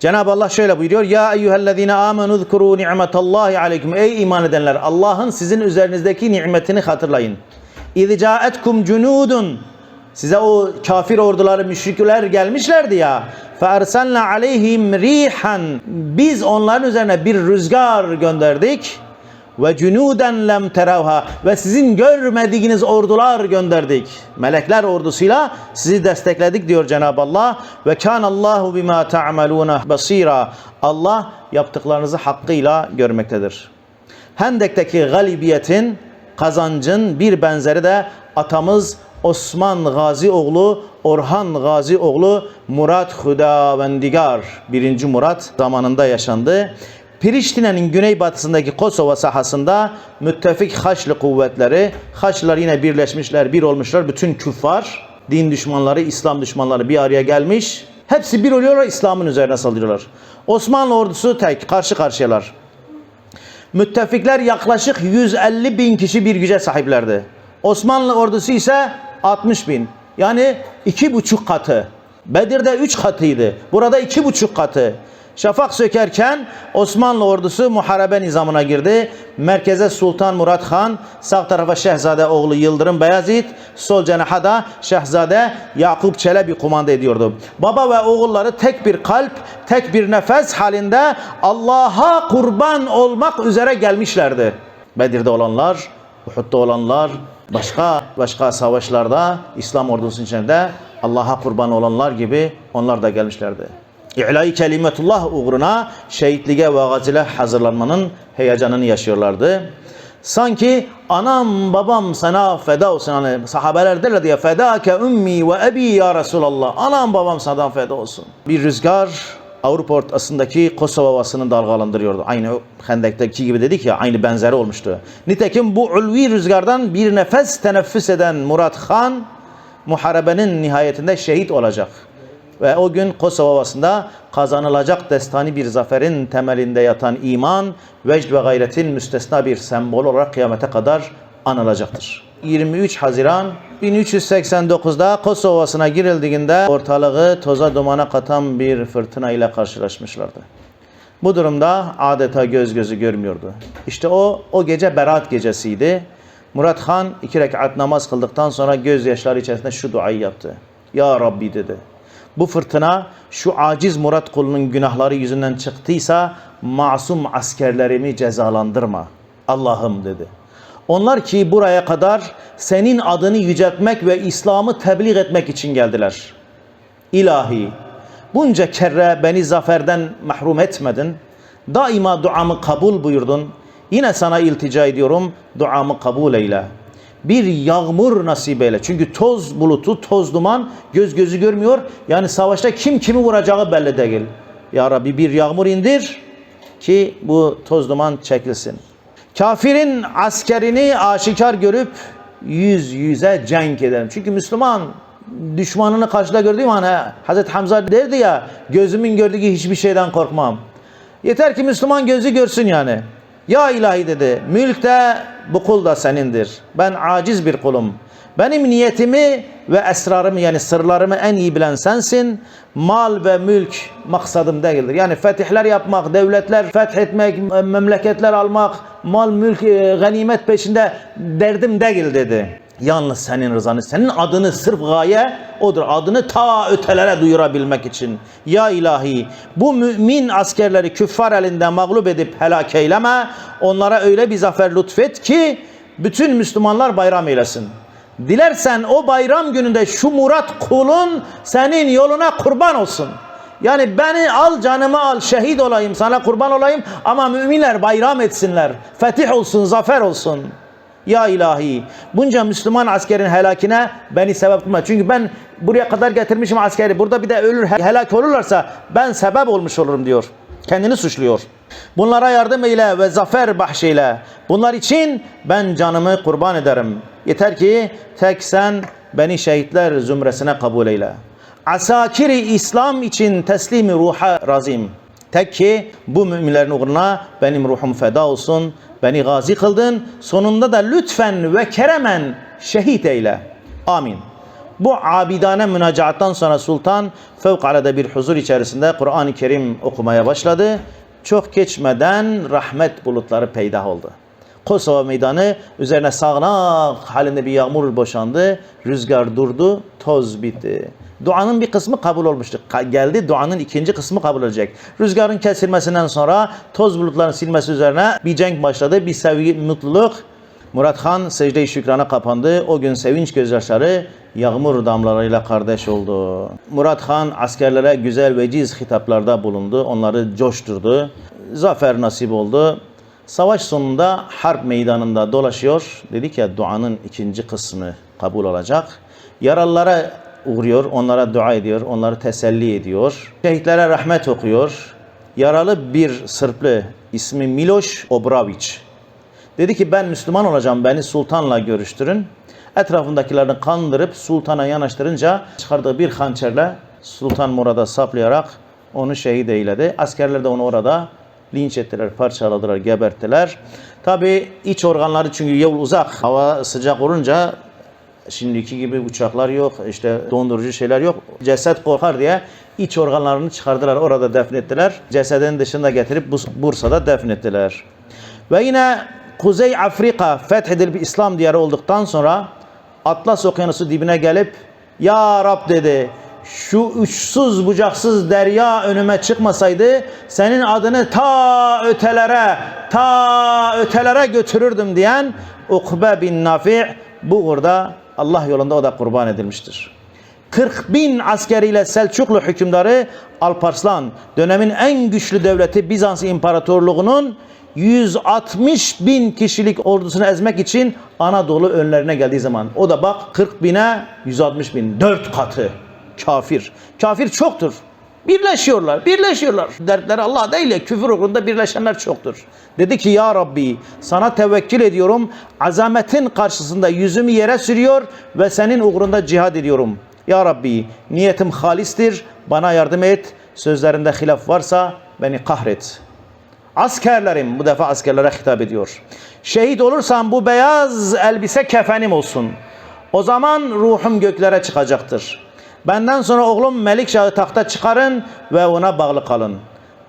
Cenab-ı Allah şöyle buyuruyor. Ya eyyühellezine amenu zkuru ni'metallahi aleyküm. Ey iman edenler Allah'ın sizin üzerinizdeki nimetini hatırlayın. İz ca'etkum cunudun. Size o kafir orduları müşrikler gelmişlerdi ya. Fersenle aleyhim rihan. Biz onların üzerine bir rüzgar gönderdik. Ve cunuden lem teravha ve sizin görmediğiniz ordular gönderdik. Melekler ordusuyla sizi destekledik diyor Cenab-ı Allah. Ve kan Allahu bima ta'maluna basira. Allah yaptıklarınızı hakkıyla görmektedir. Hendek'teki galibiyetin, kazancın bir benzeri de atamız Osman Gazi oğlu Orhan Gazi oğlu Murat Hudavendigar 1. Murat zamanında yaşandı. Priştine'nin güneybatısındaki Kosova sahasında müttefik Haçlı kuvvetleri, Haçlılar yine birleşmişler, bir olmuşlar. Bütün küffar, din düşmanları, İslam düşmanları bir araya gelmiş. Hepsi bir oluyorlar, İslam'ın üzerine saldırıyorlar. Osmanlı ordusu tek, karşı karşıyalar. Müttefikler yaklaşık 150 bin kişi bir güce sahiplerdi. Osmanlı ordusu ise 60 bin. Yani iki buçuk katı. Bedir'de üç katıydı. Burada iki buçuk katı. Şafak sökerken Osmanlı ordusu muharebe nizamına girdi. Merkeze Sultan Murat Han, sağ tarafa Şehzade oğlu Yıldırım Beyazıt, sol cenaha da Şehzade Yakup Çelebi kumanda ediyordu. Baba ve oğulları tek bir kalp, tek bir nefes halinde Allah'a kurban olmak üzere gelmişlerdi. Bedir'de olanlar, Uhud'da olanlar, başka başka savaşlarda İslam ordusunun içinde Allah'a kurban olanlar gibi onlar da gelmişlerdi. İlahi kelimetullah uğruna şehitliğe ve gazile hazırlanmanın heyecanını yaşıyorlardı. Sanki anam babam sana feda olsun. Hani sahabeler derler diye fedake ummi ve ebi ya Resulallah. Anam babam sana feda olsun. Bir rüzgar Avrupa ortasındaki Kosova Ovası'nı dalgalandırıyordu. Aynı Hendek'teki gibi dedik ya aynı benzeri olmuştu. Nitekim bu ulvi rüzgardan bir nefes teneffüs eden Murat Han muharebenin nihayetinde şehit olacak. Ve o gün Kosova Ovası'nda kazanılacak destani bir zaferin temelinde yatan iman, vecd ve gayretin müstesna bir sembol olarak kıyamete kadar anılacaktır. 23 Haziran 1389'da Kosova Ovası'na girildiğinde ortalığı toza dumana katan bir fırtına ile karşılaşmışlardı. Bu durumda adeta göz gözü görmüyordu. İşte o o gece Berat gecesiydi. Murat Han iki rekat namaz kıldıktan sonra gözyaşları içerisinde şu duayı yaptı. Ya Rabbi dedi. Bu fırtına şu aciz Murat kulunun günahları yüzünden çıktıysa masum askerlerimi cezalandırma. Allah'ım dedi. Onlar ki buraya kadar senin adını yüceltmek ve İslam'ı tebliğ etmek için geldiler. İlahi, bunca kere beni zaferden mahrum etmedin. Daima duamı kabul buyurdun. Yine sana iltica ediyorum, duamı kabul eyle. Bir yağmur nasip eyle. Çünkü toz bulutu, toz duman göz gözü görmüyor. Yani savaşta kim kimi vuracağı belli değil. Ya Rabbi bir yağmur indir ki bu toz duman çekilsin. Kafirin askerini aşikar görüp yüz yüze cenk edelim. Çünkü Müslüman düşmanını karşıda gördüğü an Hazreti Hamza derdi ya gözümün gördüğü hiçbir şeyden korkmam. Yeter ki Müslüman gözü görsün yani. Ya ilahi dedi mülk de bu kul da senindir. Ben aciz bir kulum. Benim niyetimi ve esrarımı yani sırlarımı en iyi bilen sensin. Mal ve mülk maksadım değildir. Yani fetihler yapmak, devletler fethetmek, memleketler almak, mal mülk e, ganimet peşinde derdim değil dedi. Yalnız senin rızanı, senin adını sırf gaye odur. Adını ta ötelere duyurabilmek için. Ya ilahi bu mümin askerleri küffar elinde mağlup edip helak eyleme. Onlara öyle bir zafer lütfet ki bütün Müslümanlar bayram eylesin. Dilersen o bayram gününde şu Murat kulun senin yoluna kurban olsun. Yani beni al canımı al şehit olayım sana kurban olayım ama müminler bayram etsinler. Fetih olsun zafer olsun. Ya ilahi bunca Müslüman askerin helakine beni sebep kılma. Çünkü ben buraya kadar getirmişim askeri. Burada bir de ölür helak olurlarsa ben sebep olmuş olurum diyor. Kendini suçluyor. Bunlara yardım eyle ve zafer bahşeyle. Bunlar için ben canımı kurban ederim. Yeter ki tek sen beni şehitler zümresine kabul eyle. Asakiri İslam için teslimi ruha razim. Tek ki bu müminlerin uğruna benim ruhum feda olsun. Beni gazi kıldın. Sonunda da lütfen ve keremen şehit eyle. Amin. Bu abidane münacaattan sonra sultan fevkalade bir huzur içerisinde Kur'an-ı Kerim okumaya başladı. Çok geçmeden rahmet bulutları peydah oldu. Kosova meydanı üzerine sağanak halinde bir yağmur boşandı. Rüzgar durdu, toz bitti. Duanın bir kısmı kabul olmuştu. Geldi duanın ikinci kısmı kabul olacak. Rüzgarın kesilmesinden sonra toz bulutların silmesi üzerine bir cenk başladı. Bir sevgi, mutluluk. Murat Han secde-i şükrana kapandı. O gün sevinç gözyaşları yağmur damlalarıyla kardeş oldu. Murat Han askerlere güzel veciz hitaplarda bulundu. Onları coşturdu. Zafer nasip oldu. Savaş sonunda harp meydanında dolaşıyor. Dedik ya duanın ikinci kısmı kabul olacak. Yaralılara uğruyor, onlara dua ediyor, onları teselli ediyor. Şehitlere rahmet okuyor. Yaralı bir Sırplı ismi Miloš Obravić. Dedi ki ben Müslüman olacağım beni sultanla görüştürün. Etrafındakilerini kandırıp sultana yanaştırınca çıkardığı bir hançerle Sultan Murad'a saplayarak onu şehit eyledi. Askerler de onu orada linç ettiler, parçaladılar, geberttiler. Tabi iç organları çünkü yol uzak, hava sıcak olunca şimdiki gibi uçaklar yok, işte dondurucu şeyler yok. Ceset korkar diye iç organlarını çıkardılar, orada defnettiler. Cesedin dışında getirip Bursa'da defnettiler. Ve yine Kuzey Afrika fethedilip İslam diyarı olduktan sonra Atlas Okyanusu dibine gelip Ya Rab dedi şu uçsuz bucaksız derya önüme çıkmasaydı senin adını ta ötelere ta ötelere götürürdüm diyen Ukbe bin Nafi bu uğurda Allah yolunda o da kurban edilmiştir. 40 bin askeriyle Selçuklu hükümdarı Alparslan dönemin en güçlü devleti Bizans İmparatorluğu'nun 160 bin kişilik ordusunu ezmek için Anadolu önlerine geldiği zaman o da bak 40 bine 160 bin 4 katı kafir. Kafir çoktur. Birleşiyorlar, birleşiyorlar. Dertleri Allah değil ya, küfür uğrunda birleşenler çoktur. Dedi ki ya Rabbi sana tevekkül ediyorum. Azametin karşısında yüzümü yere sürüyor ve senin uğrunda cihad ediyorum. Ya Rabbi niyetim halistir, bana yardım et. Sözlerinde hilaf varsa beni kahret. Askerlerim, bu defa askerlere hitap ediyor. Şehit olursam bu beyaz elbise kefenim olsun. O zaman ruhum göklere çıkacaktır. Benden sonra oğlum Melikşah'ı tahta çıkarın ve ona bağlı kalın.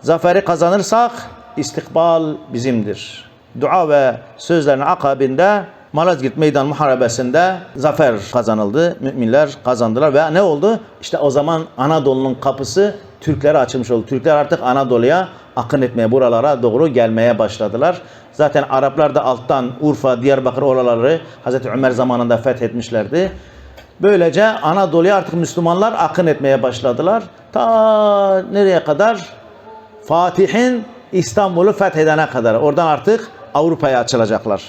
Zaferi kazanırsak istikbal bizimdir. Dua ve sözlerin akabinde Malazgirt Meydan Muharebesi'nde zafer kazanıldı. Müminler kazandılar ve ne oldu? İşte o zaman Anadolu'nun kapısı Türklere açılmış oldu. Türkler artık Anadolu'ya akın etmeye, buralara doğru gelmeye başladılar. Zaten Araplar da alttan Urfa, Diyarbakır oraları Hazreti Ömer zamanında fethetmişlerdi. Böylece Anadolu'ya artık Müslümanlar akın etmeye başladılar. Ta nereye kadar? Fatih'in İstanbul'u fethedene kadar. Oradan artık Avrupa'ya açılacaklar.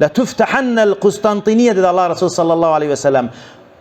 La tuftahannel Konstantiniye dedi Allah Resulü sallallahu aleyhi ve sellem.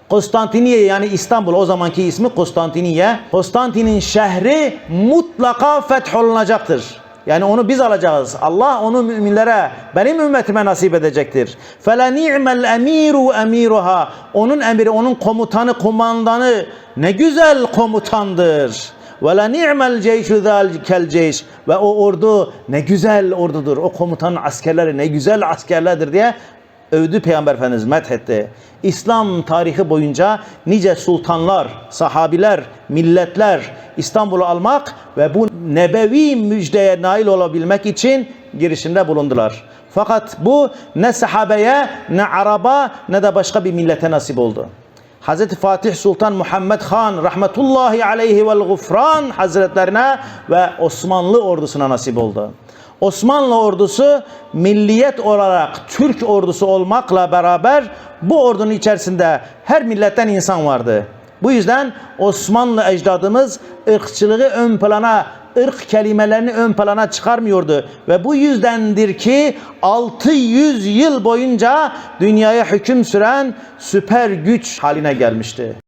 Konstantiniye yani İstanbul o zamanki ismi Konstantiniye. Konstantin'in şehri mutlaka fetholunacaktır. Yani onu biz alacağız. Allah onu müminlere, benim ümmetime nasip edecektir. فَلَا نِعْمَ الْاَم۪يرُ اَم۪يرُهَا Onun emiri, onun komutanı, kumandanı ne güzel komutandır. وَلَا نِعْمَ الْجَيْشُ ذَلْكَ الْجَيْشِ Ve o ordu ne güzel ordudur. O komutanın askerleri ne güzel askerlerdir diye övdü Peygamber Efendimiz methetti. İslam tarihi boyunca nice sultanlar, sahabiler, milletler İstanbul'u almak ve bu nebevi müjdeye nail olabilmek için girişimde bulundular. Fakat bu ne sahabeye, ne Araba, ne de başka bir millete nasip oldu. Hazreti Fatih Sultan Muhammed Han rahmetullahi aleyhi vel gufran hazretlerine ve Osmanlı ordusuna nasip oldu. Osmanlı ordusu milliyet olarak Türk ordusu olmakla beraber bu ordunun içerisinde her milletten insan vardı. Bu yüzden Osmanlı ecdadımız ırkçılığı ön plana, ırk kelimelerini ön plana çıkarmıyordu. Ve bu yüzdendir ki 600 yıl boyunca dünyaya hüküm süren süper güç haline gelmişti.